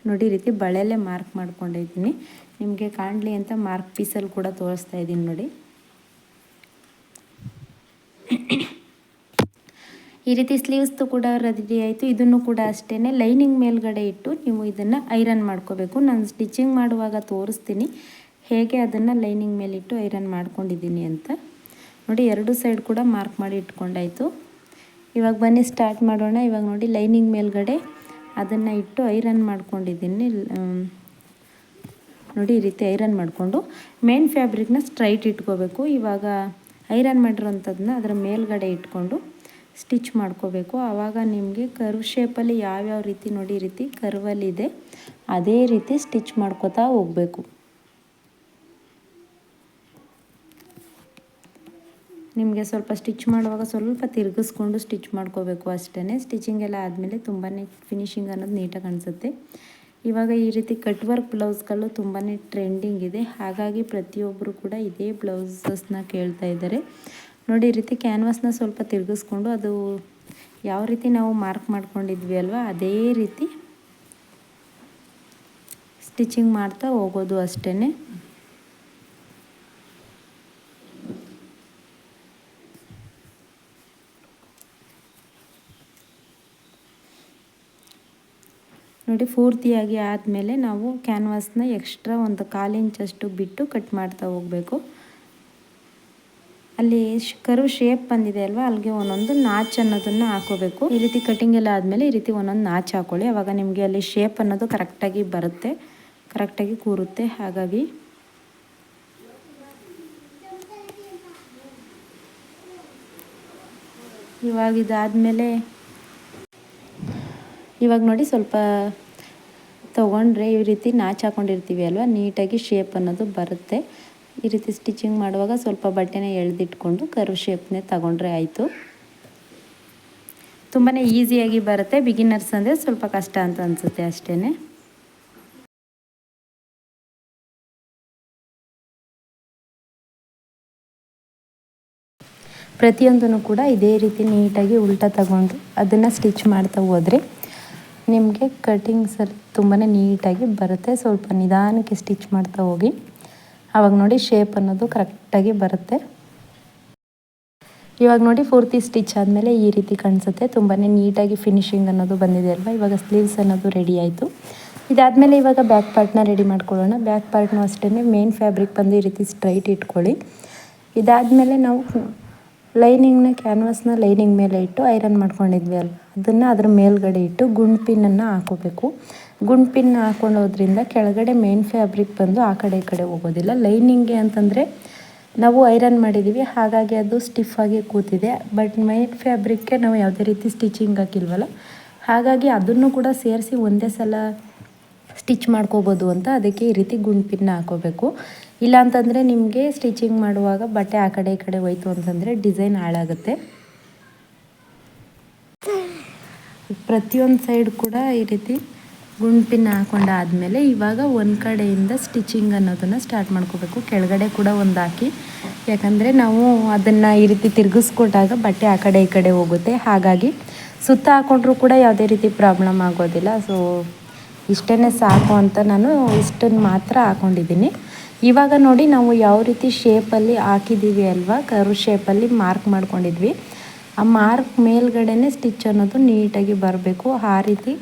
ನೋಡಿ ರೀತಿ ಬಳೆಯಲ್ಲೇ ಮಾರ್ಕ್ ಮಾಡ್ಕೊಂಡಿದ್ದೀನಿ ನಿಮಗೆ ಕಾಣಲಿ ಅಂತ ಮಾರ್ಕ್ ಪೀಸಲ್ಲಿ ಕೂಡ ತೋರಿಸ್ತಾ ಇದ್ದೀನಿ ನೋಡಿ. ಈ ರೀತಿ ಸ್ಲೀವ್ಸ್ದು ಕೂಡ ರೆಡಿ ಆಯಿತು. ಇದನ್ನು ಕೂಡ ಅಷ್ಟೇ ಲೈನಿಂಗ್ ಮೇಲ್ಗಡೆ ಇಟ್ಟು ನೀವು ಇದನ್ನು ಐರನ್ ಮಾಡ್ಕೋಬೇಕು. ನಾನು ಸ್ಟಿಚಿಂಗ್ ಮಾಡುವಾಗ ತೋರಿಸ್ತೀನಿ. ಹೇಗೆ ಅದನ್ನು ಲೈನಿಂಗ್ ಮೇಲಿಟ್ಟು ಐರನ್ ಮಾಡ್ಕೊಂಡಿದ್ದೀನಿ ಅಂತ. ನೋಡಿ, ಎರಡು ಸೈಡ್ ಕೂಡ ಮಾರ್ಕ್ ಮಾಡಿ ಇಟ್ಕೊಂಡಾಯಿತು. ಇವಾಗ ಬನ್ನಿ, ಸ್ಟಾರ್ಟ್ ಮಾಡೋಣ. ಇವಾಗ ನೋಡಿ, ಲೈನಿಂಗ್ ಮೇಲ್ಗಡೆ ಅದನ್ನು ಇಟ್ಟು ಐರನ್ ಮಾಡ್ಕೊಂಡಿದ್ದೀನಿ. ನೋಡಿ ಈ ರೀತಿ ಐರನ್ ಮಾಡಿಕೊಂಡು ಮೇನ್ ಫ್ಯಾಬ್ರಿಕ್ನ ಸ್ಟ್ರೈಟ್ ಇಟ್ಕೋಬೇಕು. ಇವಾಗ ಐರನ್ ಮಾಡಿರೋಂಥದ್ದನ್ನ ಅದರ ಮೇಲ್ಗಡೆ ಇಟ್ಕೊಂಡು ಸ್ಟಿಚ್ ಮಾಡ್ಕೋಬೇಕು. ಆವಾಗ ನಿಮಗೆ ಕರ್ವ್ ಶೇಪಲ್ಲಿ ಯಾವ್ಯಾವ ರೀತಿ ನೋಡಿ ಈ ರೀತಿ ಕರ್ವಲ್ಲಿದೆ ಅದೇ ರೀತಿ ಸ್ಟಿಚ್ ಮಾಡ್ಕೋತಾ ಹೋಗಬೇಕು. ನಿಮಗೆ ಸ್ವಲ್ಪ ಸ್ಟಿಚ್ ಮಾಡುವಾಗ ಸ್ವಲ್ಪ ತಿರುಗಿಸ್ಕೊಂಡು ಸ್ಟಿಚ್ ಮಾಡ್ಕೋಬೇಕು ಅಷ್ಟೇ ಸ್ಟಿಚಿಂಗ್ ಎಲ್ಲ ಆದಮೇಲೆ ತುಂಬಾ ಫಿನಿಶಿಂಗ್ ಅನ್ನೋದು ನೀಟಾಗಿ ಅನಿಸುತ್ತೆ. ಇವಾಗ ಈ ರೀತಿ ಕಟ್ ವರ್ಕ್ ಬ್ಲೌಸ್ಗಳು ತುಂಬಾ ಟ್ರೆಂಡಿಂಗ್ ಇದೆ. ಹಾಗಾಗಿ ಪ್ರತಿಯೊಬ್ಬರು ಕೂಡ ಇದೇ ಬ್ಲೌಸಸ್ನ ಕೇಳ್ತಾ ಇದ್ದಾರೆ. ನೋಡಿ, ಈ ರೀತಿ ಕ್ಯಾನ್ವಾಸ್ನ ಸ್ವಲ್ಪ ತಿರುಗಿಸ್ಕೊಂಡು ಅದು ಯಾವ ರೀತಿ ನಾವು ಮಾರ್ಕ್ ಮಾಡ್ಕೊಂಡಿದ್ವಿ ಅಲ್ವಾ, ಅದೇ ರೀತಿ ಸ್ಟಿಚಿಂಗ್ ಮಾಡ್ತಾ ಹೋಗೋದು ಅಷ್ಟೇ ನೋಡಿ, ಪೂರ್ತಿಯಾಗಿ ಆದಮೇಲೆ ನಾವು ಕ್ಯಾನ್ವಾಸ್ನ ಎಕ್ಸ್ಟ್ರಾ ಒಂದು ಕಾಲು ಇಂಚಷ್ಟು ಬಿಟ್ಟು ಕಟ್ ಮಾಡ್ತಾ ಹೋಗಬೇಕು. ಅಲ್ಲಿ ಕರು ಶೇಪ್ ಬಂದಿದೆ ಅಲ್ವಾ ಅಲ್ಲಿಗೆ ಒಂದೊಂದು ನಾಚ್ ಅನ್ನೋದನ್ನು ಹಾಕೋಬೇಕು. ಈ ರೀತಿ ಕಟಿಂಗ್ ಎಲ್ಲ ಆದಮೇಲೆ ಈ ರೀತಿ ಒಂದೊಂದು ನಾಚ್ ಹಾಕೊಳ್ಳಿ. ಅವಾಗ ನಿಮಗೆ ಅಲ್ಲಿ ಶೇಪ್ ಅನ್ನೋದು ಕರೆಕ್ಟಾಗಿ ಬರುತ್ತೆ ಕರೆಕ್ಟಾಗಿ ಕೂರುತ್ತೆ. ಹಾಗಾಗಿ ಇವಾಗ ಇದಾದಮೇಲೆ ಇವಾಗ ನೋಡಿ ಸ್ವಲ್ಪ ತೊಗೊಂಡ್ರೆ ಈ ರೀತಿ ನಾಚ್ ಹಾಕೊಂಡಿರ್ತೀವಿ ಅಲ್ವಾ? ನೀಟಾಗಿ ಶೇಪ್ ಅನ್ನೋದು ಬರುತ್ತೆ. ಈ ರೀತಿ ಸ್ಟಿಚಿಂಗ್ ಮಾಡುವಾಗ ಸ್ವಲ್ಪ ಬಟ್ಟೆನ ಎಳೆದಿಟ್ಕೊಂಡು ಕರ್ವ್ ಶೇಪ್ನೇ ತಗೊಂಡ್ರೆ ಆಯಿತು. ತುಂಬಾ ಈಸಿಯಾಗಿ ಬರುತ್ತೆ. ಬಿಗಿನರ್ಸ್ ಅಂದರೆ ಸ್ವಲ್ಪ ಕಷ್ಟ ಅಂತ ಅನಿಸುತ್ತೆ ಅಷ್ಟೇ ಪ್ರತಿಯೊಂದನ್ನು ಕೂಡ ಇದೇ ರೀತಿ ನೀಟಾಗಿ ಉಲ್ಟಾ ತಗೊಂಡು ಅದನ್ನು ಸ್ಟಿಚ್ ಮಾಡ್ತಾ ಹೋದರೆ ನಿಮಗೆ ಕಟಿಂಗ್ಸಲ್ಲಿ ತುಂಬಾ ನೀಟಾಗಿ ಬರುತ್ತೆ. ಸ್ವಲ್ಪ ನಿಧಾನಕ್ಕೆ ಸ್ಟಿಚ್ ಮಾಡ್ತಾ ಹೋಗಿ. ಆವಾಗ ನೋಡಿ ಶೇಪ್ ಅನ್ನೋದು ಕರೆಕ್ಟಾಗಿ ಬರುತ್ತೆ. ಇವಾಗ ನೋಡಿ ಪೂರ್ತಿ ಸ್ಟಿಚ್ ಆದಮೇಲೆ ಈ ರೀತಿ ಕಾಣಿಸುತ್ತೆ. ತುಂಬಾ ನೀಟಾಗಿ ಫಿನಿಶಿಂಗ್ ಅನ್ನೋದು ಬಂದಿದೆ ಅಲ್ವಾ? ಇವಾಗ ಸ್ಲೀವ್ಸ್ ಅನ್ನೋದು ರೆಡಿ ಆಯಿತು. ಇದಾದಮೇಲೆ ಇವಾಗ ಬ್ಯಾಕ್ ಪಾರ್ಟ್ನ ರೆಡಿ ಮಾಡ್ಕೊಳ್ಳೋಣ. ಬ್ಯಾಕ್ ಪಾರ್ಟ್ನೂ ಅಷ್ಟೇ ಮೇನ್ ಫ್ಯಾಬ್ರಿಕ್ ಬಂದು ಈ ರೀತಿ ಸ್ಟ್ರೈಟ್ ಇಟ್ಕೊಳ್ಳಿ. ಇದಾದಮೇಲೆ ನಾವು ಲೈನಿಂಗ್ನ ಕ್ಯಾನ್ವಾಸ್ನ ಲೈನಿಂಗ್ ಮೇಲೆ ಇಟ್ಟು ಐರನ್ ಮಾಡ್ಕೊಂಡಿದ್ವಿ ಅಲ್ಲ ಅದನ್ನು ಅದ್ರ ಮೇಲ್ಗಡೆ ಇಟ್ಟು ಗುಂಡ್ ಪಿನ್ನನ್ನು ಹಾಕೋಬೇಕು. ಗುಂಡ್ ಪಿನ್ ಹಾಕೊಂಡೋದ್ರಿಂದ ಕೆಳಗಡೆ ಮೇನ್ ಫ್ಯಾಬ್ರಿಕ್ ಬಂದು ಆ ಕಡೆ ಈ ಕಡೆ ಹೋಗೋದಿಲ್ಲ. ಲೈನಿಂಗ್ಗೆ ಅಂತಂದರೆ ನಾವು ಐರನ್ ಮಾಡಿದ್ದೀವಿ ಹಾಗಾಗಿ ಅದು ಸ್ಟಿಫಾಗಿ ಕೂತಿದೆ. ಬಟ್ ಮೇನ್ ಫ್ಯಾಬ್ರಿಕ್ಗೆ ನಾವು ಯಾವುದೇ ರೀತಿ ಸ್ಟಿಚಿಂಗ್ ಹಾಕಿಲ್ವಲ್ಲ? ಹಾಗಾಗಿ ಅದನ್ನು ಕೂಡ ಸೇರಿಸಿ ಒಂದೇ ಸಲ ಸ್ಟಿಚ್ ಮಾಡ್ಕೋಬೋದು ಅಂತ ಅದಕ್ಕೆ ಈ ರೀತಿ ಗುಂಡ್ ಪಿನ್ನ ಹಾಕೋಬೇಕು. ಇಲ್ಲ ಅಂತಂದರೆ ನಿಮಗೆ ಸ್ಟಿಚಿಂಗ್ ಮಾಡುವಾಗ ಬಟ್ಟೆ ಆ ಕಡೆ ಈ ಕಡೆ ಹೋಯ್ತು ಅಂತಂದರೆ ಡಿಸೈನ್ ಹಾಳಾಗುತ್ತೆ. ಪ್ರತಿಯೊಂದು ಸೈಡ್ ಕೂಡ ಈ ರೀತಿ ಗುಂಪಿನ ಹಾಕೊಂಡಾದಮೇಲೆ ಇವಾಗ ಒಂದು ಕಡೆಯಿಂದ ಸ್ಟಿಚಿಂಗ್ ಅನ್ನೋದನ್ನು ಸ್ಟಾರ್ಟ್ ಮಾಡ್ಕೋಬೇಕು. ಕೆಳಗಡೆ ಕೂಡ ಒಂದು ಹಾಕಿ. ಯಾಕಂದರೆ ನಾವು ಅದನ್ನು ಈ ರೀತಿ ತಿರುಗಿಸ್ಕೊಂಡಾಗ ಬಟ್ಟೆ ಆ ಕಡೆ ಈ ಕಡೆ ಹೋಗುತ್ತೆ. ಹಾಗಾಗಿ ಸುತ್ತ ಹಾಕೊಂಡ್ರೂ ಕೂಡ ಯಾವುದೇ ರೀತಿ ಪ್ರಾಬ್ಲಮ್ ಆಗೋದಿಲ್ಲ. ಸೊ ಇಷ್ಟೇ ಸಾಕು ಅಂತ ನಾನು ಇಷ್ಟನ್ನು ಮಾತ್ರ ಹಾಕೊಂಡಿದ್ದೀನಿ. ಇವಾಗ ನೋಡಿ ನಾವು ಯಾವ ರೀತಿ ಶೇಪಲ್ಲಿ ಹಾಕಿದ್ದೀವಿ ಅಲ್ವಾ? ಕರು ಶೇಪಲ್ಲಿ ಮಾರ್ಕ್ ಮಾಡ್ಕೊಂಡಿದ್ವಿ. ಆ ಮಾರ್ಕ್ ಮೇಲ್ಗಡೆನೆ ಸ್ಟಿಚ್ ಅನ್ನೋದು ನೀಟಾಗಿ ಬರಬೇಕು. ಆ ರೀತಿ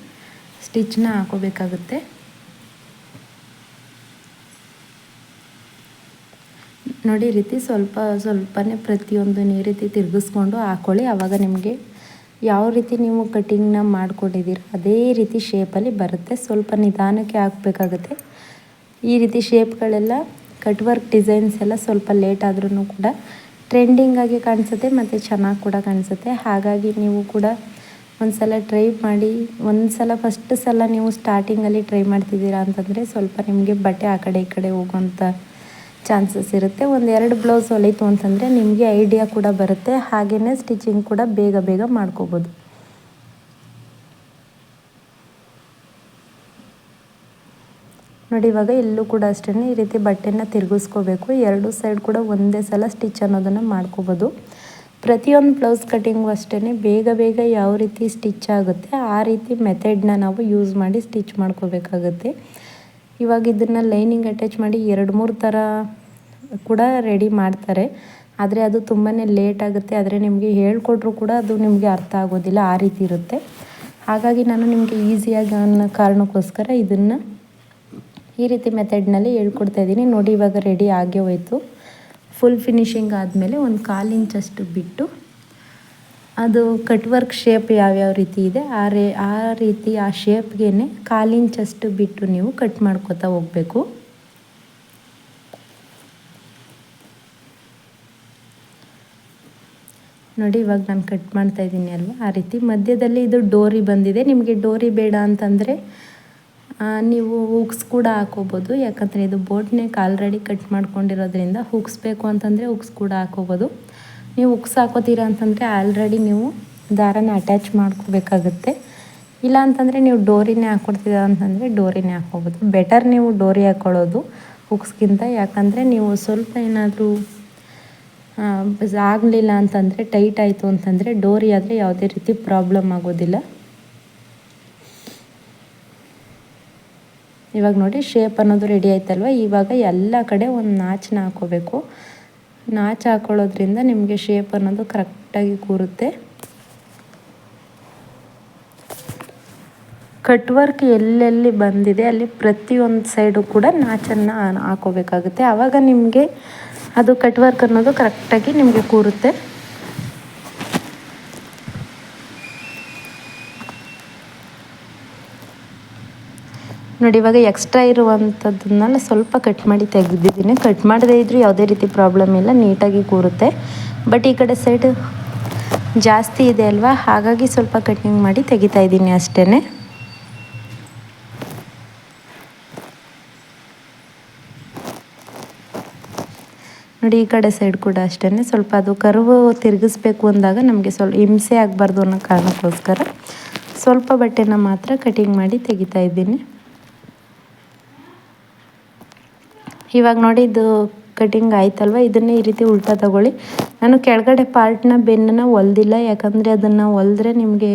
ಸ್ಟಿಚ್ನ ಹಾಕೋಬೇಕಾಗುತ್ತೆ. ನೋಡಿ ರೀತಿ ಸ್ವಲ್ಪ ಸ್ವಲ್ಪನೇ ಪ್ರತಿಯೊಂದು ಈ ರೀತಿ ತಿರುಗಿಸ್ಕೊಂಡು ಹಾಕ್ಕೊಳ್ಳಿ ಆವಾಗ ನಿಮಗೆ ಯಾವ ರೀತಿ ನೀವು ಕಟಿಂಗ್ನ ಮಾಡ್ಕೊಂಡಿದ್ದೀರ, ಅದೇ ರೀತಿ ಶೇಪಲ್ಲಿ ಬರುತ್ತೆ. ಸ್ವಲ್ಪ ನಿಧಾನಕ್ಕೆ ಹಾಕಬೇಕಾಗುತ್ತೆ. ಈ ರೀತಿ ಶೇಪ್ಗಳೆಲ್ಲ ಕಟ್ ವರ್ಕ್ ಡಿಸೈನ್ಸ್ ಎಲ್ಲ ಸ್ವಲ್ಪ ಲೇಟ್ ಆದ್ರೂ ಕೂಡ ಟ್ರೆಂಡಿಂಗಾಗಿ ಕಾಣಿಸುತ್ತೆ ಮತ್ತು ಚೆನ್ನಾಗಿ ಕೂಡ ಕಾಣಿಸುತ್ತೆ. ಹಾಗಾಗಿ ನೀವು ಕೂಡ ಒಂದು ಸಲ ಟ್ರೈ ಮಾಡಿ ಒಂದು ಸಲ ಫಸ್ಟ್ ಸಲ ನೀವು ಸ್ಟಾರ್ಟಿಂಗಲ್ಲಿ ಟ್ರೈ ಮಾಡ್ತಿದ್ದೀರಾ ಅಂತಂದರೆ ಸ್ವಲ್ಪ ನಿಮಗೆ ಬಟ್ಟೆ ಆ ಕಡೆ ಈ ಕಡೆ ಹೋಗುವಂಥ ಚಾನ್ಸಸ್ ಇರುತ್ತೆ. ಒಂದು ಎರಡು ಬ್ಲೌಸ್ ಹೊಲಿತು ಅಂತಂದರೆ ನಿಮಗೆ ಐಡಿಯಾ ಕೂಡ ಬರುತ್ತೆ ಹಾಗೆಯೇ ಸ್ಟಿಚಿಂಗ್ ಕೂಡ ಬೇಗ ಬೇಗ ಮಾಡ್ಕೋಬೋದು. ನೋಡಿ, ಇವಾಗ ಎಲ್ಲೂ ಕೂಡ ಅಷ್ಟೇ ಈ ರೀತಿ ಬಟ್ಟೆನ ತಿರುಗಿಸ್ಕೋಬೇಕು. ಎರಡು ಸೈಡ್ ಕೂಡ ಒಂದೇ ಸಲ ಸ್ಟಿಚ್ ಅನ್ನೋದನ್ನು ಮಾಡ್ಕೋಬೋದು. ಪ್ರತಿಯೊಂದು ಬ್ಲೌಸ್ ಕಟ್ಟಿಂಗು ಅಷ್ಟೇ ಬೇಗ ಬೇಗ ಯಾವ ರೀತಿ ಸ್ಟಿಚ್ ಆಗುತ್ತೆ, ಆ ರೀತಿ ಮೆಥಡ್ನ ನಾವು ಯೂಸ್ ಮಾಡಿ ಸ್ಟಿಚ್ ಮಾಡ್ಕೋಬೇಕಾಗುತ್ತೆ. ಇವಾಗ ಇದನ್ನು ಲೈನಿಂಗ್ ಅಟ್ಯಾಚ್ ಮಾಡಿ ಎರಡು ಮೂರು ಥರ ಕೂಡ ರೆಡಿ ಮಾಡ್ತಾರೆ. ಆದರೆ ಅದು ತುಂಬಾ ಲೇಟ್ ಆಗುತ್ತೆ, ಆದರೆ ನಿಮಗೆ ಹೇಳ್ಕೊಟ್ರೂ ಕೂಡ ಅದು ನಿಮಗೆ ಅರ್ಥ ಆಗೋದಿಲ್ಲ, ಆ ರೀತಿ ಇರುತ್ತೆ. ಹಾಗಾಗಿ ನಾನು ನಿಮಗೆ ಈಸಿಯಾಗಿ ಅನ್ನೋ ಕಾರಣಕ್ಕೋಸ್ಕರ ಇದನ್ನು ಈ ರೀತಿ ಮೆಥಡ್ನಲ್ಲಿ ಹೇಳ್ಕೊಡ್ತಾ ಇದ್ದೀನಿ. ನೋಡಿ, ಇವಾಗ ರೆಡಿ ಆಗೇ ಹೋಯ್ತು. ಫುಲ್ ಫಿನಿಶಿಂಗ್ ಆದಮೇಲೆ ಒಂದು ಕಾಲು ಇಂಚಷ್ಟು ಬಿಟ್ಟು ಅದು ಕಟ್ ವರ್ಕ್ ಶೇಪ್ ಯಾವ್ಯಾವ ರೀತಿ ಇದೆ, ಆ ರೇ, ಆ ರೀತಿ, ಆ ಶೇಪ್ಗೆ ಕಾಲು ಇಂಚಷ್ಟು ಬಿಟ್ಟು ನೀವು ಕಟ್ ಮಾಡ್ಕೋತಾ ಹೋಗಬೇಕು. ನೋಡಿ, ಇವಾಗ ನಾನು ಕಟ್ ಮಾಡ್ತಾ ಇದ್ದೀನಿ ಅಲ್ವಾ? ಆ ರೀತಿ ಮಧ್ಯದಲ್ಲಿ ಇದು ಡೋರಿ ಬಂದಿದೆ. ನಿಮಗೆ ಡೋರಿ ಬೇಡ ಅಂತಂದರೆ ನೀವು ಹುಕ್ಸ್ ಕೂಡ ಹಾಕೋಬೋದು. ಯಾಕಂದರೆ ಇದು ಬೋಟ್ನೆಕ್ ಆಲ್ರೆಡಿ ಕಟ್ ಮಾಡ್ಕೊಂಡಿರೋದ್ರಿಂದ ಹುಕ್ಸ್ ಬೇಕು ಅಂತಂದರೆ ಹುಕ್ಸ್ ಕೂಡ ಹಾಕೋಬೋದು. ನೀವು ಉಕ್ಸ್ ಹಾಕೋತೀರಾ ಅಂತಂದರೆ ಆಲ್ರೆಡಿ ನೀವು ದಾರನ ಅಟ್ಯಾಚ್ ಮಾಡ್ಕೋಬೇಕಾಗುತ್ತೆ. ಇಲ್ಲ ಅಂತಂದರೆ ನೀವು ಡೋರಿನೇ ಹಾಕ್ಕೊಡ್ತೀರ ಅಂತಂದರೆ ಡೋರಿನೇ ಹಾಕ್ಕೋಬೋದು ಬೆಟರ್ ನೀವು ಡೋರಿ ಹಾಕ್ಕೊಳ್ಳೋದು ಹುಕ್ಸ್ಗಿಂತ ಯಾಕಂದರೆ ನೀವು ಸ್ವಲ್ಪ ಏನಾದರೂ ಆಗಲಿಲ್ಲ ಅಂತಂದರೆ ಟೈಟ್ ಆಯಿತು ಅಂತಂದರೆ ಡೋರಿ ಆದರೆ ಯಾವುದೇ ರೀತಿ ಪ್ರಾಬ್ಲಮ್ ಆಗೋದಿಲ್ಲ. ಇವಾಗ ನೋಡಿ ಶೇಪ್ ಅನ್ನೋದು ರೆಡಿ ಆಯ್ತಲ್ವ? ಇವಾಗ ಎಲ್ಲ ಕಡೆ ಒಂದು ನಾಚನ್ನ ಹಾಕೋಬೇಕು. ನಾಚು ಹಾಕೊಳ್ಳೋದ್ರಿಂದ ನಿಮಗೆ ಶೇಪ್ ಅನ್ನೋದು ಕರೆಕ್ಟಾಗಿ ಕೂರುತ್ತೆ. ಕಟ್ ವರ್ಕ್ ಎಲ್ಲೆಲ್ಲಿ ಬಂದಿದೆ, ಅಲ್ಲಿ ಪ್ರತಿಯೊಂದು ಸೈಡು ಕೂಡ ನಾಚನ್ನು ಹಾಕೋಬೇಕಾಗುತ್ತೆ. ಆವಾಗ ನಿಮಗೆ ಅದು ಕಟ್ ವರ್ಕ್ ಅನ್ನೋದು ಕರೆಕ್ಟಾಗಿ ನಿಮಗೆ ಕೂರುತ್ತೆ. ನೋಡಿ, ಇವಾಗ ಎಕ್ಸ್ಟ್ರಾ ಇರುವಂಥದ್ದನ್ನೆಲ್ಲ ಸ್ವಲ್ಪ ಕಟ್ ಮಾಡಿ ತೆಗೆದಿದ್ದೀನಿ. ಕಟ್ ಮಾಡದೇ ಇದ್ದರೂ ಯಾವುದೇ ರೀತಿ ಪ್ರಾಬ್ಲಮ್ ಇಲ್ಲ ನೀಟಾಗಿ ಕೂರುತ್ತೆ. ಬಟ್ ಈ ಕಡೆ ಸೈಡ್ ಜಾಸ್ತಿ ಇದೆ ಅಲ್ವಾ? ಹಾಗಾಗಿ ಸ್ವಲ್ಪ ಕಟ್ಟಿಂಗ್ ಮಾಡಿ ತೆಗಿತಾ ಇದ್ದೀನಿ ಅಷ್ಟೇ ನೋಡಿ, ಈ ಕಡೆ ಸೈಡ್ ಕೂಡ ಅಷ್ಟೇ ಸ್ವಲ್ಪ ಅದು ಕರುವು ತಿರುಗಿಸ್ಬೇಕು ಅಂದಾಗ ನಮಗೆ ಸ್ವಲ್ಪ ಹಿಂಸೆ ಆಗಬಾರ್ದು ಅನ್ನೋ ಕಾರಣಕ್ಕೋಸ್ಕರ ಸ್ವಲ್ಪ ಬಟ್ಟೆನ ಮಾತ್ರ ಕಟಿಂಗ್ ಮಾಡಿ ತೆಗಿತಾ ಇದ್ದೀನಿ. ಇವಾಗ ನೋಡಿ ಇದು ಕಟಿಂಗ್ ಆಯ್ತಲ್ವ? ಇದನ್ನೇ ಈ ರೀತಿ ಉಲ್ಟಾ ತಗೊಳ್ಳಿ. ನಾನು ಕೆಳಗಡೆ ಪಾರ್ಟ್ನ ಬೆನ್ನನ್ನು ಹೊಲ್ದಿಲ್ಲ ಯಾಕಂದರೆ ಅದನ್ನು ಹೊಲ್ದ್ರೆ ನಿಮಗೆ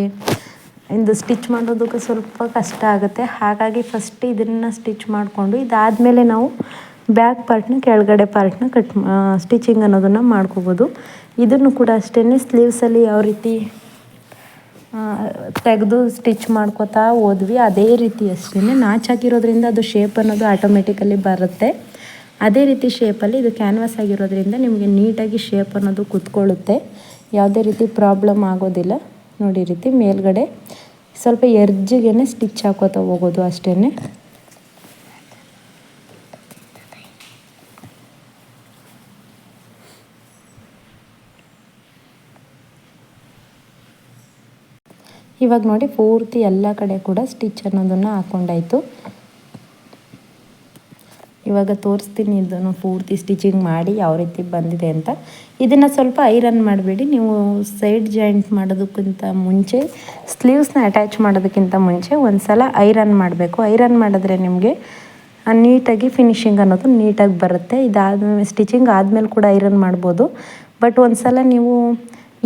ಇದು ಸ್ಟಿಚ್ ಮಾಡೋದಕ್ಕೆ ಸ್ವಲ್ಪ ಕಷ್ಟ ಆಗುತ್ತೆ. ಹಾಗಾಗಿ ಫಸ್ಟ್ ಇದನ್ನು ಸ್ಟಿಚ್ ಮಾಡಿಕೊಂಡು, ಇದಾದಮೇಲೆ ನಾವು ಬ್ಯಾಕ್ ಪಾರ್ಟ್ನ ಕೆಳಗಡೆ ಪಾರ್ಟ್ನ ಕಟ್ ಸ್ಟಿಚಿಂಗ್ ಅನ್ನೋದನ್ನು ಮಾಡ್ಕೋಬೋದು. ಇದನ್ನು ಕೂಡ ಅಷ್ಟೇ ಸ್ಲೀವ್ಸಲ್ಲಿ ಯಾವ ರೀತಿ ತೆಗೆದು ಸ್ಟಿಚ್ ಮಾಡ್ಕೋತಾ ಹೋದ್ವಿ, ಅದೇ ರೀತಿ ಅಷ್ಟೇ ನಾಚ್ ಹಾಕಿರೋದ್ರಿಂದ ಅದು ಶೇಪ್ ಅನ್ನೋದು ಆಟೋಮೆಟಿಕಲಿ ಬರುತ್ತೆ. ಅದೇ ರೀತಿ ಶೇಪಲ್ಲಿ ಇದು ಕ್ಯಾನ್ವಾಸ್ ಆಗಿರೋದ್ರಿಂದ ನಿಮಗೆ ನೀಟಾಗಿ ಶೇಪ್ ಅನ್ನೋದು ಕುತ್ಕೊಳ್ಳುತ್ತೆ. ಯಾವುದೇ ರೀತಿ ಪ್ರಾಬ್ಲಮ್ ಆಗೋದಿಲ್ಲ. ನೋಡಿ ರೀತಿ ಮೇಲ್ಗಡೆ ಸ್ವಲ್ಪ ಎರ್ಜಿಗೆ ಸ್ಟಿಚ್ ಹಾಕೋತಾ ಹೋಗೋದು ಅಷ್ಟೇ ಇವಾಗ ನೋಡಿ ಪೂರ್ತಿ ಎಲ್ಲ ಕಡೆ ಕೂಡ ಸ್ಟಿಚ್ ಅನ್ನೋದನ್ನು ಹಾಕ್ಕೊಂಡಾಯ್ತು ಇವಾಗ ತೋರಿಸ್ತೀನಿ ಇದನ್ನು ಪೂರ್ತಿ ಸ್ಟಿಚಿಂಗ್ ಮಾಡಿ ಯಾವ ರೀತಿ ಬಂದಿದೆ ಅಂತ. ಇದನ್ನು ಸ್ವಲ್ಪ ಐರನ್ ಮಾಡಬೇಡಿ, ನೀವು ಸೈಡ್ ಜಾಯಿಂಟ್ ಮಾಡೋದಕ್ಕಿಂತ ಮುಂಚೆ ಸ್ಲೀವ್ಸ್ನ ಅಟ್ಯಾಚ್ ಮಾಡೋದಕ್ಕಿಂತ ಮುಂಚೆ ಒಂದು ಸಲ ಐರನ್ ಮಾಡಬೇಕು. ಐರನ್ ಮಾಡಿದ್ರೆ ನಿಮಗೆ ನೀಟಾಗಿ ಫಿನಿಶಿಂಗ್ ಅನ್ನೋದು ನೀಟಾಗಿ ಬರುತ್ತೆ. ಇದಾದ ಸ್ಟಿಚಿಂಗ್ ಆದಮೇಲೆ ಕೂಡ ಐರನ್ ಮಾಡ್ಬೋದು. ಬಟ್ ಒಂದು ಸಲ ನೀವು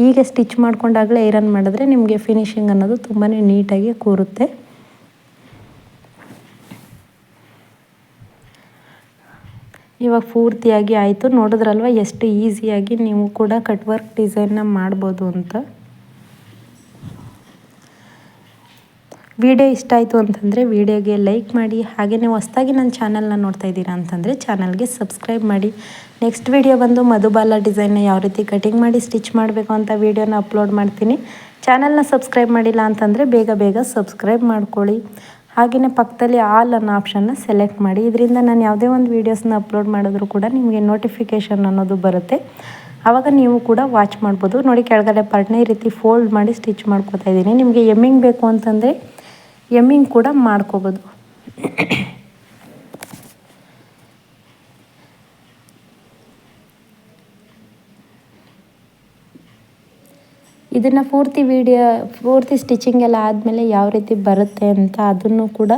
ಈಗ ಸ್ಟಿಚ್ ಮಾಡ್ಕೊಂಡಾಗಲೇ ಐರನ್ ಮಾಡಿದ್ರೆ ನಿಮಗೆ ಫಿನಿಶಿಂಗ್ ಅನ್ನೋದು ತುಂಬಾ ನೀಟಾಗಿ ಕೂರುತ್ತೆ. ಇವಾಗ ಪೂರ್ತಿಯಾಗಿ ಆಯಿತು. ನೋಡಿದ್ರಲ್ವ ಎಷ್ಟು ಈಸಿಯಾಗಿ ನೀವು ಕೂಡ ಕಟ್ ವರ್ಕ್ ಡಿಸೈನ್ನ ಮಾಡ್ಬೋದು ಅಂತ. ವಿಡಿಯೋ ಇಷ್ಟ ಆಯಿತು ಅಂತಂದರೆ ವಿಡಿಯೋಗೆ ಲೈಕ್ ಮಾಡಿ, ಹಾಗೆ ನೀವು ಹೊಸ್ದಾಗಿ ನನ್ನ ಚಾನಲ್ನ ನೋಡ್ತಾ ಇದ್ದೀರಾ ಅಂತಂದರೆ ಚಾನಲ್ಗೆ ಸಬ್ಸ್ಕ್ರೈಬ್ ಮಾಡಿ. ನೆಕ್ಸ್ಟ್ ವಿಡಿಯೋ ಬಂದು ಮಧುಬಾಲ ಡಿಸೈನ್ನ ಯಾವ ರೀತಿ ಕಟಿಂಗ್ ಮಾಡಿ ಸ್ಟಿಚ್ ಮಾಡಬೇಕು ಅಂತ ವಿಡಿಯೋನ ಅಪ್ಲೋಡ್ ಮಾಡ್ತೀನಿ. ಚಾನಲ್ನ ಸಬ್ಸ್ಕ್ರೈಬ್ ಮಾಡಿಲ್ಲ ಅಂತಂದರೆ ಬೇಗ ಬೇಗ ಸಬ್ಸ್ಕ್ರೈಬ್ ಮಾಡ್ಕೊಳ್ಳಿ. ಹಾಗೆಯೇ ಪಕ್ಕದಲ್ಲಿ ಆಲ್ ಅನ್ನೋ ಆಪ್ಷನ್ನ ಸೆಲೆಕ್ಟ್ ಮಾಡಿ. ಇದರಿಂದ ನಾನು ಯಾವುದೇ ಒಂದು ವೀಡಿಯೋಸ್ನ ಅಪ್ಲೋಡ್ ಮಾಡಿದ್ರು ಕೂಡ ನಿಮಗೆ ನೋಟಿಫಿಕೇಷನ್ ಅನ್ನೋದು ಬರುತ್ತೆ. ಆವಾಗ ನೀವು ಕೂಡ ವಾಚ್ ಮಾಡ್ಬೋದು. ನೋಡಿ ಕೆಳಗಡೆ ಪಾರ್ಟ್ನ ಈ ರೀತಿ ಫೋಲ್ಡ್ ಮಾಡಿ ಸ್ಟಿಚ್ ಮಾಡ್ಕೋತಾ ಇದ್ದೀನಿ. ನಿಮಗೆ ಎಮ್ಮಿಂಗ್ ಬೇಕು ಅಂತಂದರೆ ಎಮ್ಮಿಂಗ್ ಕೂಡ ಮಾಡ್ಕೋಬೋದು. ಇದನ್ನು ಪೂರ್ತಿ ವೀಡಿಯೋ ಪೂರ್ತಿ ಸ್ಟಿಚಿಂಗ್ ಎಲ್ಲ ಆದಮೇಲೆ ಯಾವ ರೀತಿ ಬರುತ್ತೆ ಅಂತ ಅದನ್ನು ಕೂಡ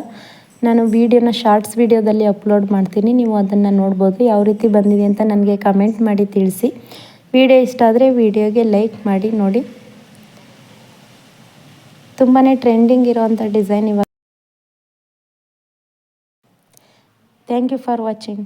ನಾನು ವೀಡಿಯೋನ ಶಾರ್ಟ್ಸ್ ವೀಡಿಯೋದಲ್ಲಿ ಅಪ್ಲೋಡ್ ಮಾಡ್ತೀನಿ. ನೀವು ಅದನ್ನು ನೋಡ್ಬೋದು, ಯಾವ ರೀತಿ ಬಂದಿದೆ ಅಂತ ನನಗೆ ಕಮೆಂಟ್ ಮಾಡಿ ತಿಳಿಸಿ. ವಿಡಿಯೋ ಇಷ್ಟ ಆದರೆ ವಿಡಿಯೋಗೆ ಲೈಕ್ ಮಾಡಿ, ನೋಡಿ. ತುಂಬಾ ಟ್ರೆಂಡಿಂಗ್ ಇರೋವಂಥ ಡಿಸೈನ್ ಇವಾಗ. Thank you for watching